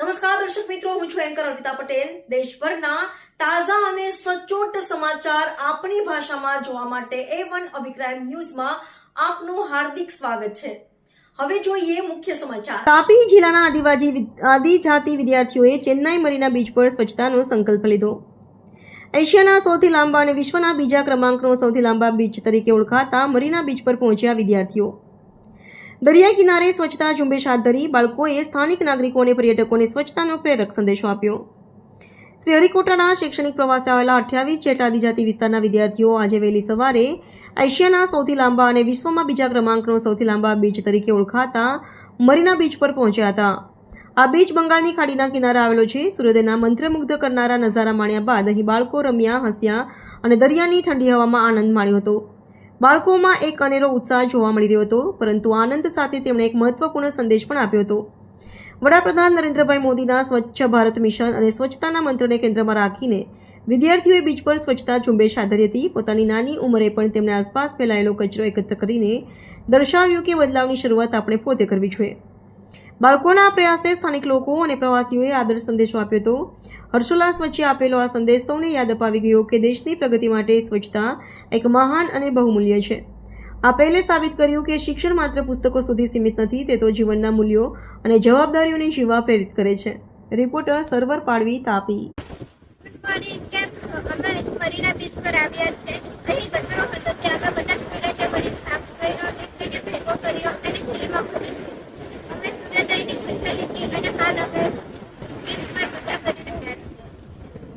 નમસ્કાર, દર્શક મિત્રો, હું છું એન્કર અર્પિતા પટેલ. દેશભરના તાજા અને સચોટ સમાચાર આપણી ભાષામાં જોવા માટે એ વન અભિપ્રાય ન્યૂઝમાં આપનું હાર્દિક સ્વાગત છે. હવે જોઈએ મુખ્ય સમાચાર. તાપી જિલ્લાના આદિવાસી આદિજાતિ વિદ્યાર્થીઓએ ચેન્નાઈ મરીના બીચ પર સ્વચ્છતાનો સંકલ્પ લીધો. એશિયાના સૌથી લાંબા અને વિશ્વના બીજા ક્રમાંકનો સૌથી લાંબા બીચ તરીકે ઓળખાતા મરીના બીચ પર પહોંચ્યા વિદ્યાર્થીઓ. દરિયા કિનારે સ્વચ્છતા ઝુંબેશ હાથ ધરી બાળકોએ સ્થાનિક નાગરિકો અને પર્યટકોને સ્વચ્છતાનો પ્રેરક સંદેશો આપ્યો. શ્રી હરિકોટાના શૈક્ષણિક પ્રવાસે આવેલા અઠ્યાવીસ જેટલા આદિજાતિ વિસ્તારના વિદ્યાર્થીઓ આજે વહેલી સવારે એશિયાના સૌથી લાંબા અને વિશ્વમાં બીજા ક્રમાંકનો સૌથી લાંબા બીચ તરીકે ઓળખાતા મરીના બીચ પર પહોંચ્યા હતા. આ બીચ બંગાળની ખાડીના કિનારે આવેલો છે. સૂર્યોદયના મંત્રમુગ્ધ કરનારા નજારા માણ્યા બાદ અહીં બાળકો રમ્યા, હસ્યા અને દરિયાની ઠંડી હવામાં આનંદ માણ્યો હતો. બાળકોમાં એક અનેરો ઉત્સાહ જોવા મળી રહ્યો હતો, પરંતુ આનંદ સાથે તેમણે એક મહત્વપૂર્ણ સંદેશ પણ આપ્યો હતો. વડાપ્રધાન નરેન્દ્રભાઈ મોદીના સ્વચ્છ ભારત મિશન અને સ્વચ્છતાના મંત્રને કેન્દ્રમાં રાખીને વિદ્યાર્થીઓએ બીચ પર સ્વચ્છતા ઝુંબેશ આધારી હતી. પોતાની નાની ઉંમરે પણ તેમણે આસપાસ ફેલાયેલો કચરો એકત્ર કરીને દર્શાવ્યું કે બદલાવની શરૂઆત આપણે પોતે કરવી જોઈએ. બાળકોના પ્રયાસને સ્થાનિક લોકો અને પ્રવાસીઓએ આદર્શ સંદેશો આપ્યો હતો. હર્ષોલ્લાસ વચ્ચે આપેલો આ સંદેશ સૌને યાદ અપાવી ગયો કે દેશની પ્રગતિ માટે સ્વચ્છતા એક મહાન અને બહુમૂલ્ય છે. આ પહેલે સાબિત કર્યું કે શિક્ષણ માત્ર પુસ્તકો સુધી સીમિત નથી, તે તો જીવનના મૂલ્યો અને જવાબદારીઓને જીવવા પ્રેરિત કરે છે. રિપોર્ટર સર્વર પાડવી તાપી. કેમ છો અમે મરીના બીચ પર આવ્યા છે. અહીં કચરો